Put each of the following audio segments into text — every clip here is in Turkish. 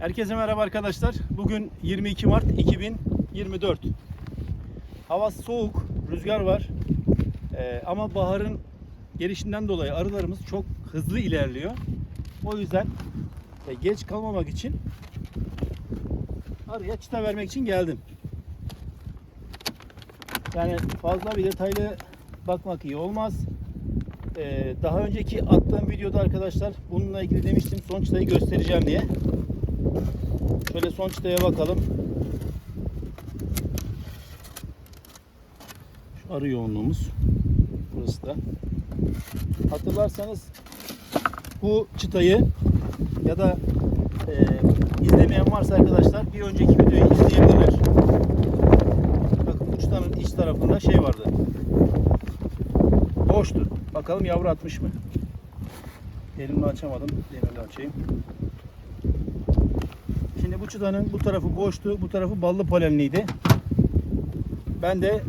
Herkese merhaba arkadaşlar. Bugün 22 Mart 2024. Hava soğuk, rüzgar var. Ee, ama baharın gelişinden dolayı arılarımız çok hızlı ilerliyor. O yüzden e, geç kalmamak için arıya çıta vermek için geldim. Yani fazla bir detaylı bakmak iyi olmaz. Ee, daha önceki attığım videoda arkadaşlar bununla ilgili demiştim son çıtayı göstereceğim diye. Şöyle son çıtaya bakalım. Şu arı yoğunluğumuz. Burası da. Hatırlarsanız bu çıtayı ya da e, izlemeyen varsa arkadaşlar bir önceki videoyu izleyebilirler. Bakın bu çıtanın iç tarafında şey vardı. Boştu. Bakalım yavru atmış mı? Elimle açamadım. Demirle açayım. Şimdi bu çıtanın bu tarafı boştu, bu tarafı ballı polenliydi. Ben de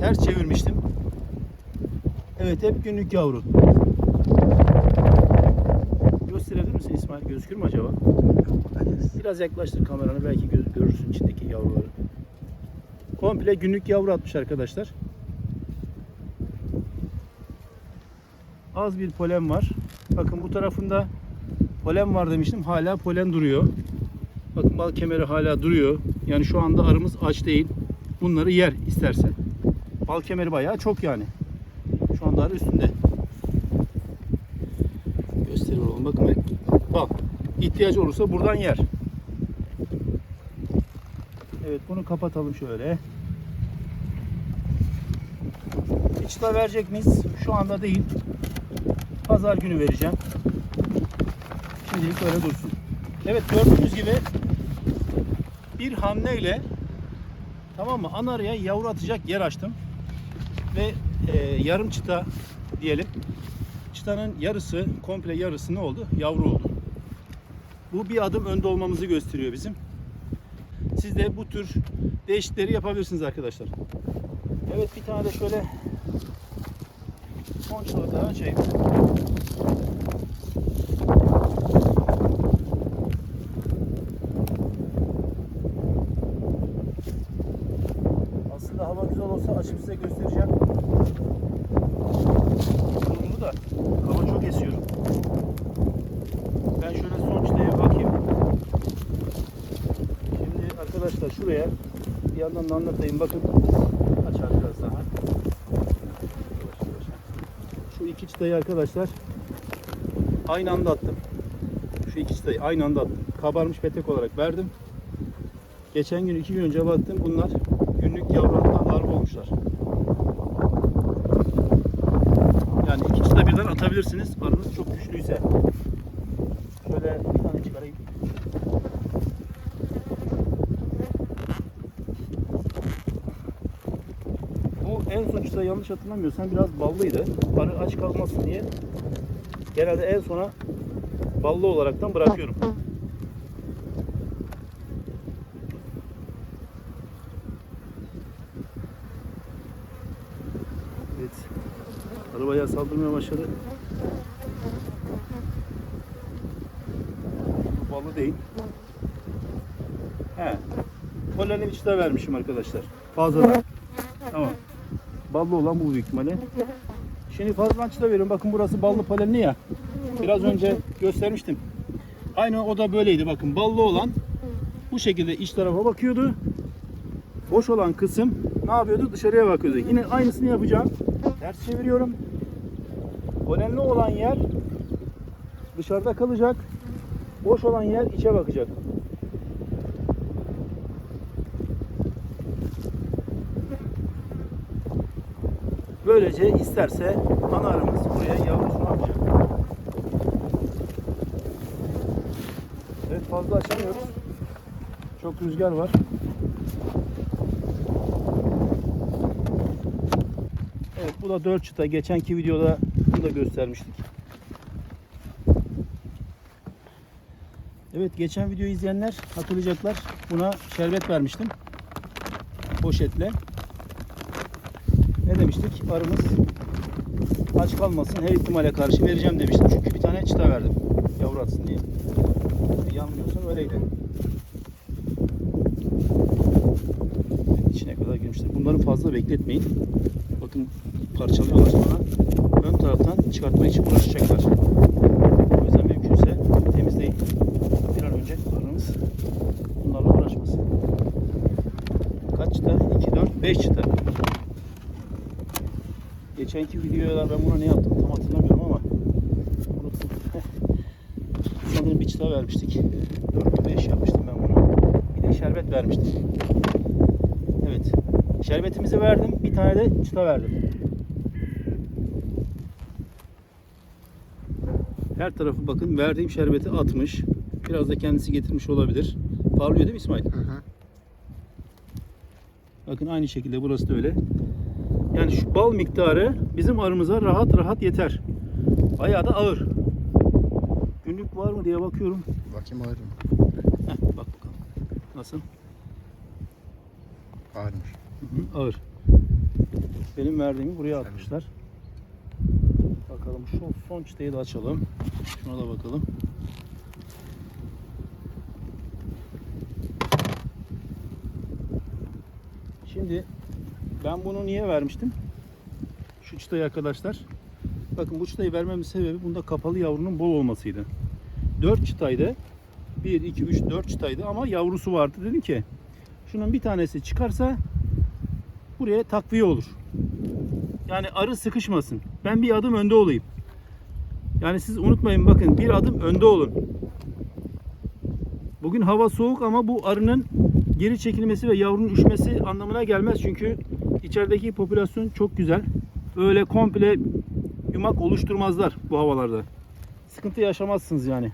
ters çevirmiştim. Evet hep günlük yavru. Gösterebilir misin İsmail? Gözükür mü acaba? Biraz yaklaştır kameranı belki görürsün içindeki yavruları. Komple günlük yavru atmış arkadaşlar. Az bir polen var. Bakın bu tarafında polen var demiştim. Hala polen duruyor. Bakın bal kemeri hala duruyor. Yani şu anda arımız aç değil. Bunları yer isterse. Bal kemeri bayağı çok yani. Şu anda arı üstünde. Gösteriyorum. Bakın bal. İhtiyacı olursa buradan yer. Evet bunu kapatalım şöyle. Hiç da verecek miyiz? Şu anda değil. Pazar günü vereceğim. Şimdilik öyle dursun. Evet gördüğünüz gibi bir hamleyle tamam mı anarıya yavru atacak yer açtım. Ve e, yarım çıta diyelim. Çıtanın yarısı komple yarısı ne oldu? Yavru oldu. Bu bir adım önde olmamızı gösteriyor bizim. Siz de bu tür değişiklikleri yapabilirsiniz arkadaşlar. Evet bir tane de şöyle son çıtağı daha açayım. Aslında hava güzel olsa açıp size göstereceğim. Durumunu da hava çok esiyor. Ben şöyle son çıtaya bakayım. Şimdi arkadaşlar şuraya bir yandan da anlatayım. Bakın açar biraz daha. Şu iki çıtayı arkadaşlar aynı anda attım. Şu iki çıtayı aynı anda attım. Kabarmış petek olarak verdim. Geçen gün iki gün önce baktım bunlar günlük yavrularından larva olmuşlar. Yani iki çıta birden atabilirsiniz. Arınız çok güçlüyse. Şöyle bir tane çıkarayım. Bu en son çıta yanlış hatırlamıyorsam biraz ballıydı. Arı aç kalmasın diye genelde en sona ballı olaraktan bırakıyorum. Evet. Arabaya saldırmaya başladı. Bu Balı değil. He. Polenli bir çıta vermişim arkadaşlar. Fazladan. Tamam. Ballı olan bu büyük ihtimalle. Şimdi fazladan çıta veriyorum. Bakın burası ballı polenli ya. Biraz önce göstermiştim. Aynı o da böyleydi. Bakın ballı olan bu şekilde iç tarafa bakıyordu. Boş olan kısım ne yapıyordu? Dışarıya bakıyordu. Yine aynısını yapacağım. Ters çeviriyorum. Polenli olan yer dışarıda kalacak. Boş olan yer içe bakacak. Böylece isterse ana arımız buraya yavrusunu atacak. Evet fazla açamıyoruz. Çok rüzgar var. Evet bu da 4 çıta. Geçenki videoda bunu da göstermiştik. Evet geçen videoyu izleyenler hatırlayacaklar. Buna şerbet vermiştim. Poşetle. Ne demiştik? Arımız aç kalmasın. Her ihtimale karşı vereceğim demiştim. Çünkü bir tane çıta verdim. Yavru atsın diye. Yanmıyorsa böyleydi. İçine kadar girmişler. Bunları fazla bekletmeyin. Bakın parçalıyorlar sonra. Ön taraftan çıkartmak için uğraşacaklar. O yüzden mümkünse temizleyin. Bir an önce arınız bunlarla uğraşmasın. Kaç çıta? 2, 4, 5 çıta. Geçenki videoda ben buna ne yaptım tam hatırlamıyorum ama unuttum. Sanırım bir çıta vermiştik. 4 5 yapmıştım ben buna. Bir de şerbet vermiştim. Evet. Şerbetimizi verdim. Bir tane de çıta verdim. Her tarafı bakın verdiğim şerbeti atmış. Biraz da kendisi getirmiş olabilir. Parlıyor değil mi İsmail? Hı hı. Bakın aynı şekilde burası da öyle. Yani şu bal miktarı bizim arımıza rahat rahat yeter. Bayağı da ağır. Günlük var mı diye bakıyorum. Bakayım ağır mı? Heh, bak bakalım. Nasıl? Ağırmış. Hı hı, ağır. Benim verdiğimi buraya atmışlar. Bakalım şu son çıtayı da açalım. Şuna da bakalım. Şimdi ben bunu niye vermiştim? Şu çıtayı arkadaşlar. Bakın bu çıtayı vermemin sebebi bunda kapalı yavrunun bol olmasıydı. 4 çıtaydı. 1, 2, 3, 4 çıtaydı ama yavrusu vardı. Dedim ki şunun bir tanesi çıkarsa buraya takviye olur. Yani arı sıkışmasın. Ben bir adım önde olayım. Yani siz unutmayın bakın bir adım önde olun. Bugün hava soğuk ama bu arının geri çekilmesi ve yavrunun üşmesi anlamına gelmez. Çünkü içerideki popülasyon çok güzel. Öyle komple yumak oluşturmazlar bu havalarda. Sıkıntı yaşamazsınız yani.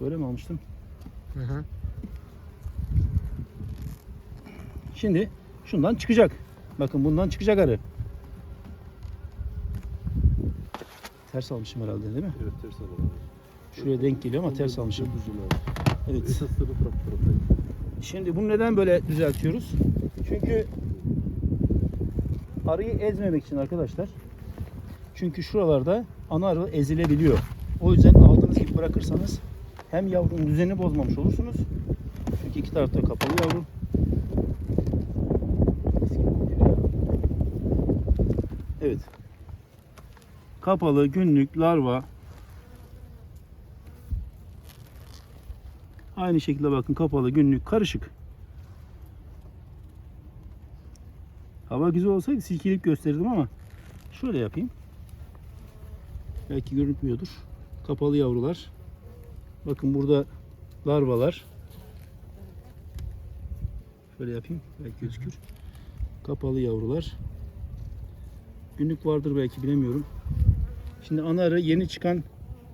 Böyle mi almıştım? Hı hı. Şimdi şundan çıkacak. Bakın bundan çıkacak arı. Ters almışım herhalde değil mi? Evet ters alalım. Şuraya denk geliyor ama ters almışım. Evet. Şimdi bunu neden böyle düzeltiyoruz? Çünkü arıyı ezmemek için arkadaşlar. Çünkü şuralarda ana arı ezilebiliyor. O yüzden aldığınız gibi bırakırsanız hem yavrunun düzenini bozmamış olursunuz. Çünkü iki tarafta kapalı yavru. Evet. Kapalı günlük larva. Aynı şekilde bakın kapalı günlük karışık. Hava güzel olsaydı silkeleyip gösterirdim ama şöyle yapayım. Belki görünmüyordur. Kapalı yavrular. Bakın burada larvalar. Şöyle yapayım. Belki gözükür. Kapalı yavrular. Günlük vardır belki bilemiyorum. Şimdi ana arı yeni çıkan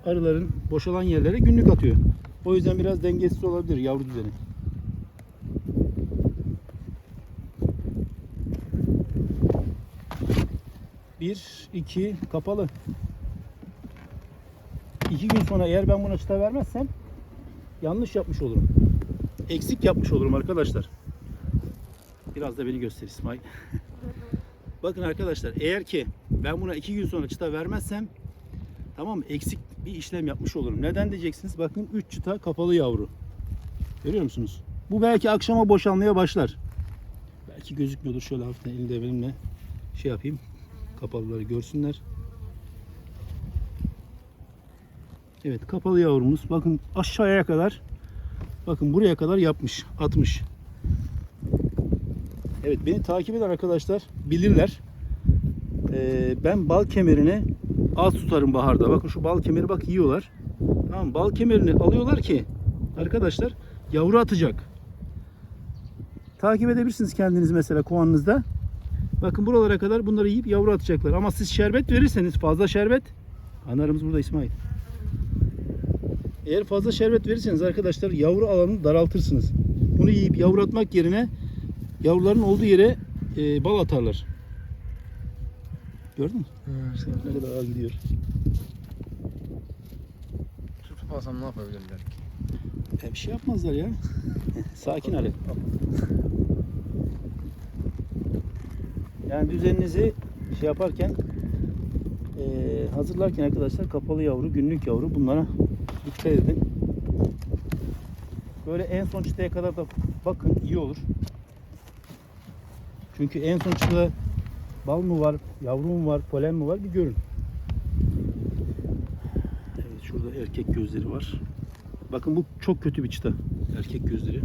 arıların boşalan yerlere günlük atıyor. O yüzden biraz dengesiz olabilir yavru düzeni. Bir, iki, kapalı. İki gün sonra eğer ben buna çıta vermezsem yanlış yapmış olurum. Eksik yapmış olurum arkadaşlar. Biraz da beni göster İsmail. Bakın arkadaşlar eğer ki ben buna iki gün sonra çıta vermezsem tamam eksik bir işlem yapmış olurum. Neden diyeceksiniz? Bakın 3 çıta kapalı yavru. Görüyor musunuz? Bu belki akşama boşalmaya başlar. Belki gözükmüyordur. Şöyle hafiften elimde benimle şey yapayım. Kapalıları görsünler. Evet kapalı yavrumuz. Bakın aşağıya kadar bakın buraya kadar yapmış. Atmış. Evet beni takip eden arkadaşlar bilirler. Ee, ben bal kemerini az tutarım baharda. Bakın şu bal kemeri bak yiyorlar. Tamam bal kemerini alıyorlar ki arkadaşlar yavru atacak. Takip edebilirsiniz kendiniz mesela kovanınızda. Bakın buralara kadar bunları yiyip yavru atacaklar. Ama siz şerbet verirseniz fazla şerbet. Anarımız burada İsmail. Eğer fazla şerbet verirseniz arkadaşlar yavru alanını daraltırsınız. Bunu yiyip yavru atmak yerine yavruların olduğu yere e, bal atarlar. Gördün mü? Hı. Ne kadar ağır gidiyor. Tutup alsam ne yapabilirler ki? E, bir şey yapmazlar ya. Sakin hali. Yani düzeninizi şey yaparken e, hazırlarken arkadaşlar kapalı yavru, günlük yavru bunlara dikkat edin. Böyle en son çıtaya kadar da bakın iyi olur. Çünkü en son çıtada bal mı var, yavru mu var, polen mi var bir görün. Evet şurada erkek gözleri var. Bakın bu çok kötü bir çıta. Erkek gözleri.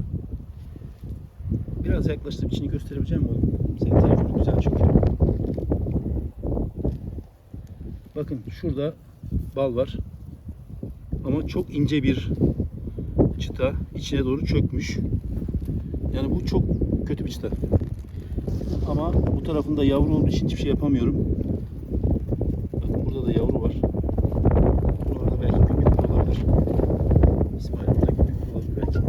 Biraz yaklaştırıp içini gösterebileceğim mi? Senin telefonun güzel çünkü. Bakın şurada bal var. Ama çok ince bir çıta içine doğru çökmüş. Yani bu çok kötü bir çıta. Ama bu tarafında yavru olduğu için hiçbir şey yapamıyorum. Bakın burada da yavru var. Burada belki gümrük olabilir. İsmail burada gümrük olabilir belki.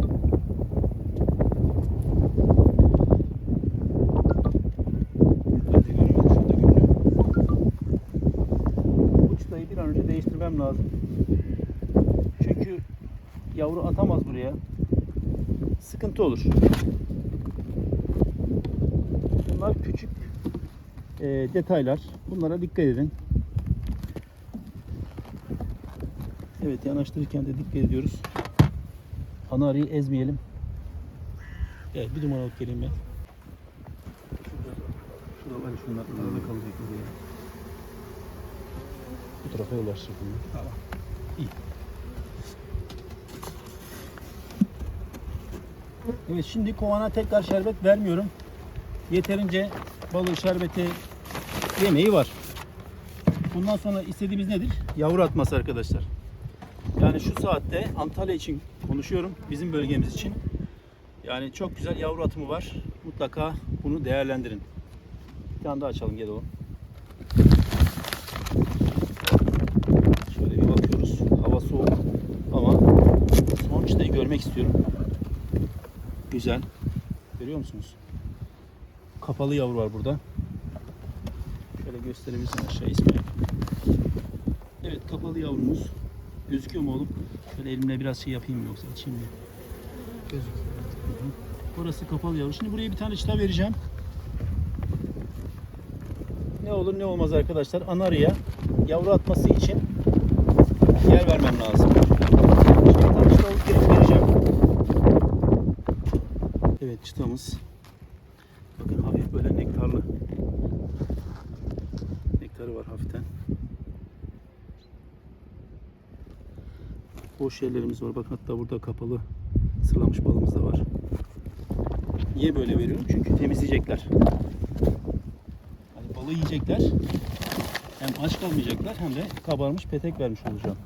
Çıtayı bir an önce değiştirmem lazım. Çünkü yavru atamaz buraya. Sıkıntı olur. Bunlar küçük e, detaylar. Bunlara dikkat edin. Evet yanaştırırken de dikkat ediyoruz. Ana arıyı ezmeyelim. Evet bir numaralık geleyim ben. Şurada var şunlar arada kalacak buraya. Bu tarafa yollaştırdım. Tamam. İyi. Evet şimdi kovana tekrar şerbet vermiyorum. Yeterince balığı şerbeti yemeği var. Bundan sonra istediğimiz nedir? Yavru atması arkadaşlar. Yani şu saatte Antalya için konuşuyorum. Bizim bölgemiz için. Yani çok güzel yavru atımı var. Mutlaka bunu değerlendirin. Bir tane daha açalım gel oğlum. Şöyle bir bakıyoruz. Hava soğuk ama son çıtayı görmek istiyorum. Güzel. Görüyor musunuz? Kapalı yavru var burada. Gösterebilirsin aşağı İsmail. Evet kapalı yavrumuz. Gözüküyor mu oğlum? Şöyle elimle biraz şey yapayım yoksa açayım mı? Gözüküyor. Burası kapalı yavru. Şimdi buraya bir tane çıta vereceğim. Ne olur ne olmaz arkadaşlar. Anarıya yavru atması için yer vermem lazım. Şimdi bir tane çıta alıp vereceğim. Evet çıtamız. Bakın hafif böyle nektarlı. Nektarı var hafiften. Boş yerlerimiz var. Bakın hatta burada kapalı sırlamış balımız da var. Niye böyle veriyorum? Çünkü temizleyecekler. Hani balığı yiyecekler. Hem aç kalmayacaklar hem de kabarmış petek vermiş olacağım.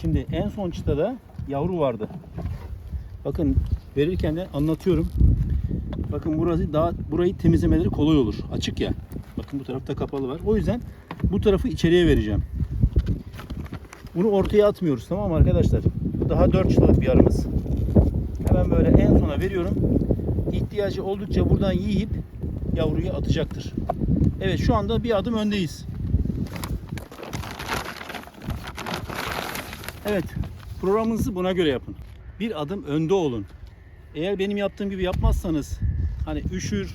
Şimdi en son çıtada yavru vardı. Bakın verirken de anlatıyorum. Bakın burası daha burayı temizlemeleri kolay olur. Açık ya. Bakın bu tarafta kapalı var. O yüzden bu tarafı içeriye vereceğim. Bunu ortaya atmıyoruz tamam mı arkadaşlar? Daha 4 çıtalık bir arımız. Hemen böyle en sona veriyorum. İhtiyacı oldukça buradan yiyip yavruyu atacaktır. Evet şu anda bir adım öndeyiz. Evet programınızı buna göre yapın. Bir adım önde olun. Eğer benim yaptığım gibi yapmazsanız hani üşür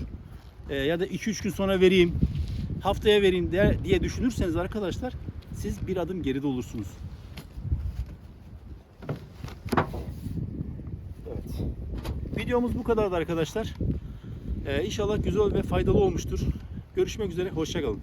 e, ya da 2-3 gün sonra vereyim haftaya vereyim diye düşünürseniz arkadaşlar siz bir adım geride olursunuz. Evet. Videomuz bu kadardı arkadaşlar. Ee, inşallah güzel ve faydalı olmuştur. Görüşmek üzere. Hoşçakalın.